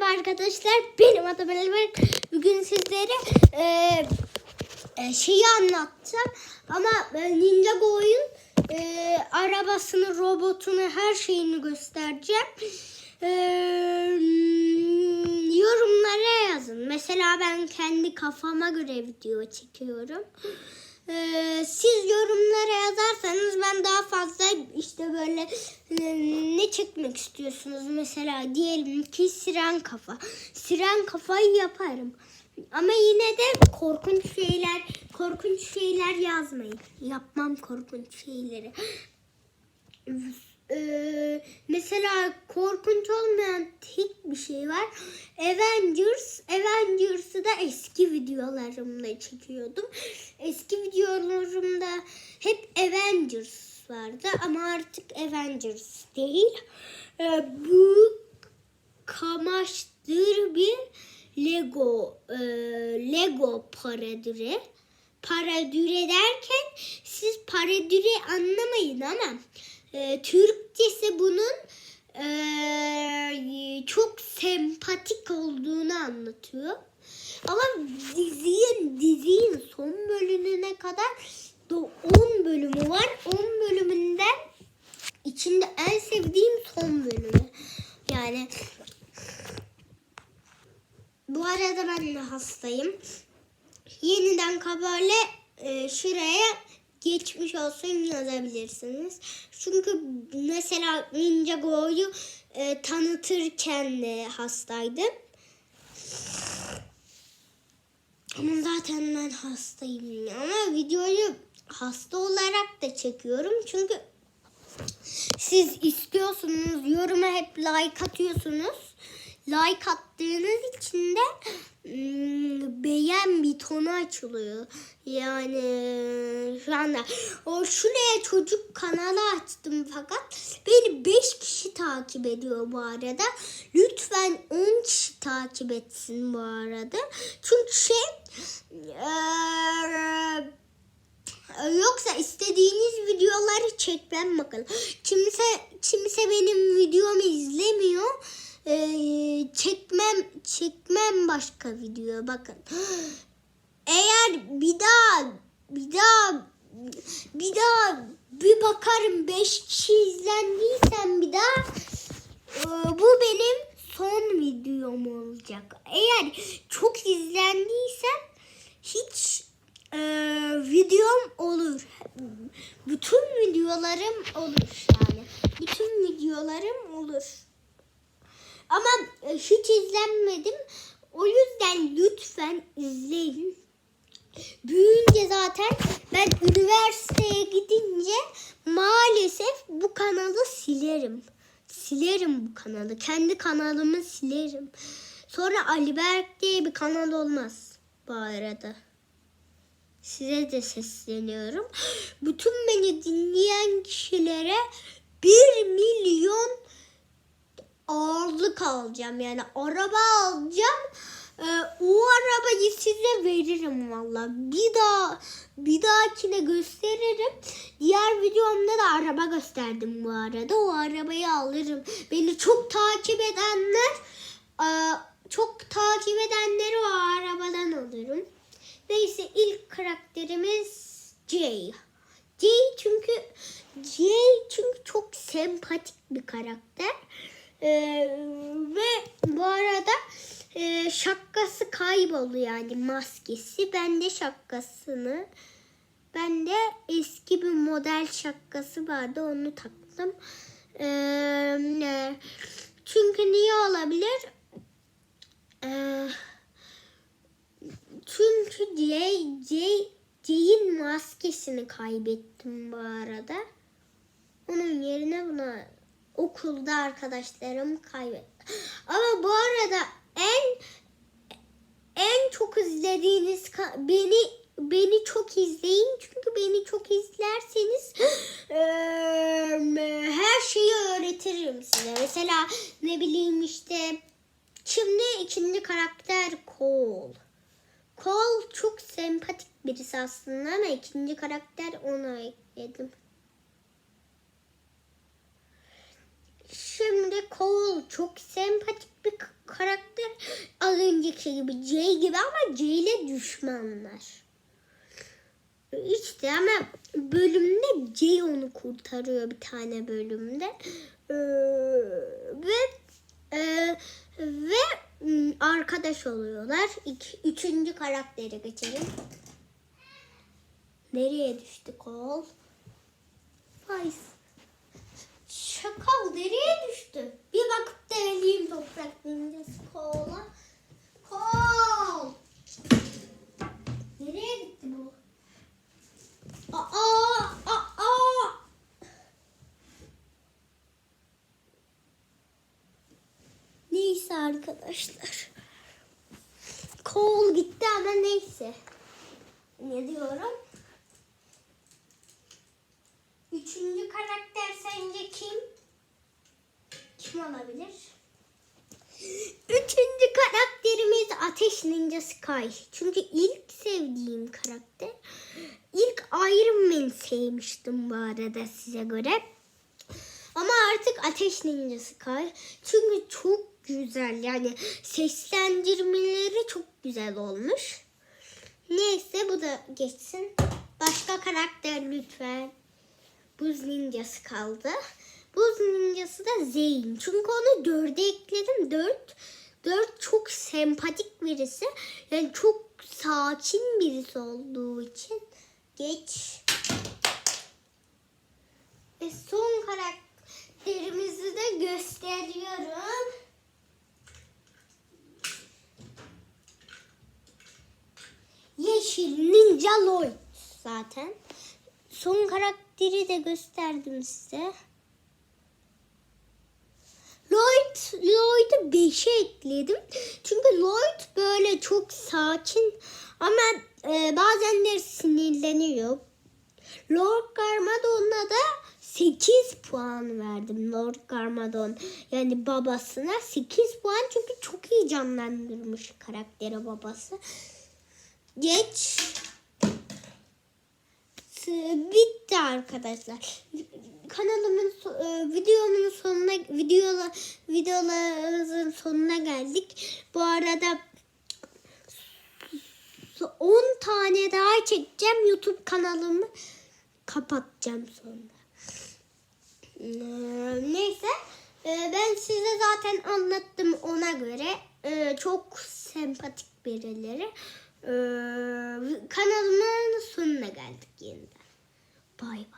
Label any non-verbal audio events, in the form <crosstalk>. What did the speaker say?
Merhaba arkadaşlar. Benim adım Elmer. Bugün sizlere e, e, şeyi anlatacağım. Ama Ninjago'yun e, arabasını, robotunu, her şeyini göstereceğim. E, yorumlara yazın. Mesela ben kendi kafama göre video çekiyorum. Ee, siz yorumlara yazarsanız ben daha fazla işte böyle e, ne çekmek istiyorsunuz mesela diyelim ki siren kafa. Siren kafayı yaparım. Ama yine de korkunç şeyler, korkunç şeyler yazmayın. Yapmam korkunç şeyleri. Ee, mesela korkunç olmayan tek bir şey var. Avengers. Avengers'ı da eski videolarımda çekiyordum. Eski videolarımda hep Avengers vardı ama artık Avengers değil. Ee, bu kamaştır bir Lego e, Lego paradüre. Paradüre derken siz paradüre anlamayın ama e, Türkçesi bunun e, çok sempatik olduğunu anlatıyor. Ama dizinin dizinin son bölümüne kadar da 10 bölümü var. 10 bölümünden içinde en sevdiğim son bölümü. Yani bu arada ben de hastayım. Yeniden kabale e, şuraya geçmiş olsun yazabilirsiniz. Çünkü mesela Ninjago'yu e, tanıtırken de hastaydım. Ama zaten ben hastayım. Ama videoyu hasta olarak da çekiyorum. Çünkü siz istiyorsunuz, yoruma hep like atıyorsunuz. Like attığınız için de ım, beğen butonu açılıyor. Yani şu anda o şuraya çocuk kanalı açtım fakat beni 5 kişi takip ediyor bu arada. Lütfen 10 kişi takip etsin bu arada. Çünkü şey eee, Yoksa istediğiniz videoları çekmem bakalım. Kimse kimse benim videomu izlemiyor. Ee, çekmem çekmem başka video bakın. Eğer bir daha bir daha bir daha bir bakarım 5 kişi izlendiysem bir daha e, bu benim son videom olacak. Eğer çok izlendiysem hiç e, videom olur. Bütün videolarım olur yani. Bütün videolarım olur. Hiç izlenmedim. O yüzden lütfen izleyin. Büyüyünce zaten ben üniversiteye gidince maalesef bu kanalı silerim. Silerim bu kanalı. Kendi kanalımı silerim. Sonra Ali Berk diye bir kanal olmaz bu arada. Size de sesleniyorum. <gasps> Bütün beni dinleyen kişilere 1 milyon ağırlık alacağım. Yani araba alacağım. Ee, o arabayı size veririm valla. Bir daha bir dahakine gösteririm. Diğer videomda da araba gösterdim bu arada. O arabayı alırım. Beni çok takip edenler e, çok takip edenleri o arabadan alırım. Neyse ilk karakterimiz Jay. Jay çünkü Jay çünkü çok sempatik bir karakter. Ee, ve bu arada e, şapkası kayboldu yani maskesi. Ben de şapkasını ben de eski bir model şapkası vardı onu taktım. Ee, çünkü niye olabilir? Ee, çünkü Jay, Jay, Jay'in maskesini kaybettim bu arada. Onun yerine buna okulda arkadaşlarım kaybetti. Ama bu arada en en çok izlediğiniz beni beni çok izleyin çünkü beni çok izlerseniz her şeyi öğretirim size. Mesela ne bileyim işte şimdi ikinci karakter Cole. Cole çok sempatik birisi aslında ama ikinci karakter ona ekledim. Şimdi Cole çok sempatik bir karakter önceki gibi C gibi ama C ile düşmanlar. İşte ama bölümde C onu kurtarıyor bir tane bölümde. Ee, ve e, ve arkadaş oluyorlar. İki, üçüncü karaktere geçelim. Nereye düştü kol? Ay. Şakal nereye düştü? Bir bakıp deneyeyim toprak ninjası kola. Kol. Nereye gitti bu? Aa, aa, aa. Neyse arkadaşlar. Kol gitti ama neyse. Ne diyorum? Üçüncü karakter sence kim? Kim olabilir? Üçüncü karakterimiz Ateş Ninja Sky. Çünkü ilk sevdiğim karakter. İlk Iron Man sevmiştim bu arada size göre. Ama artık Ateş Ninja Sky. Çünkü çok güzel yani seslendirmeleri çok güzel olmuş. Neyse bu da geçsin. Başka karakter lütfen. Buz ninjası kaldı. Buz ninjası da Zeyn. Çünkü onu dörde ekledim. Dört. Dört çok sempatik birisi. Yani çok sakin birisi olduğu için. Geç. Ve son karakterimizi de gösteriyorum. Yeşil Ninja Lloyd zaten. Son karakteri de gösterdim size. Lloyd, Lloyd'u 5'e ekledim. Çünkü Lloyd böyle çok sakin ama e, bazen de sinirleniyor. Lord Garmadon'a da 8 puan verdim. Lord Garmadon yani babasına 8 puan çünkü çok iyi canlandırmış karakteri babası. Geç. Bitti arkadaşlar. Kanalımın e, videomun sonuna videola videolarımızın sonuna geldik. Bu arada 10 tane daha çekeceğim. YouTube kanalımı kapatacağım sonra. Ee, Neyse. Ee, Ben size zaten anlattım ona göre. Çok sempatik birileri. Kanalımın sonuna geldik yeniden. Bye bye.